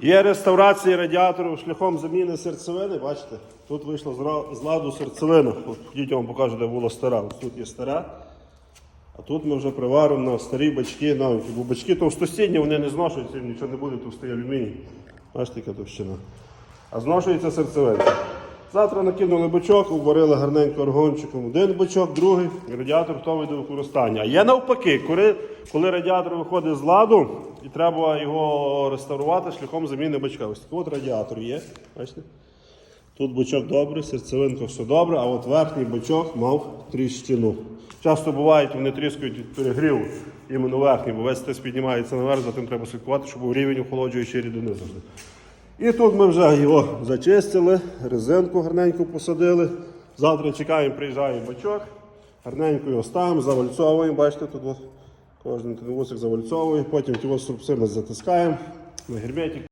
Є реставрація радіатору шляхом заміни серцевини. Бачите, тут вийшла з ладу серцевина. Дітям вам покажу, де була стара. Ось тут є стара. А тут ми вже приваримо на старі бачки новенькі. Бо бачки товстостінні, вони не зношуються, нічого не буде, товстий алюміній. Бачите, яка товщина. А зношується серцевина. Завтра накинули бачок, обварили гарненько аргончиком. Один бачок, другий, і радіатор готовий до використання. Є навпаки, коли, коли радіатор виходить з ладу, і треба його реставрувати шляхом заміни бачка. Ось такий от радіатор є. Бачите? Тут бочок добрий, серцевинка все добре, а от верхній бочок мав тріщину. Часто бувають, вони тріскають від перегріву, іменно верхній, бо весь тиск піднімається наверх, за тим треба слідкувати, щоб був рівень охолоджуючої рідини завжди. І тут ми вже його зачистили, резинку гарненько посадили. Завтра чекаємо, приїжджає бачок, гарненько його ставимо, завальцовуємо. Бачите, тут кожен вусик завальцовує, потім ті струбцями затискаємо на герметик.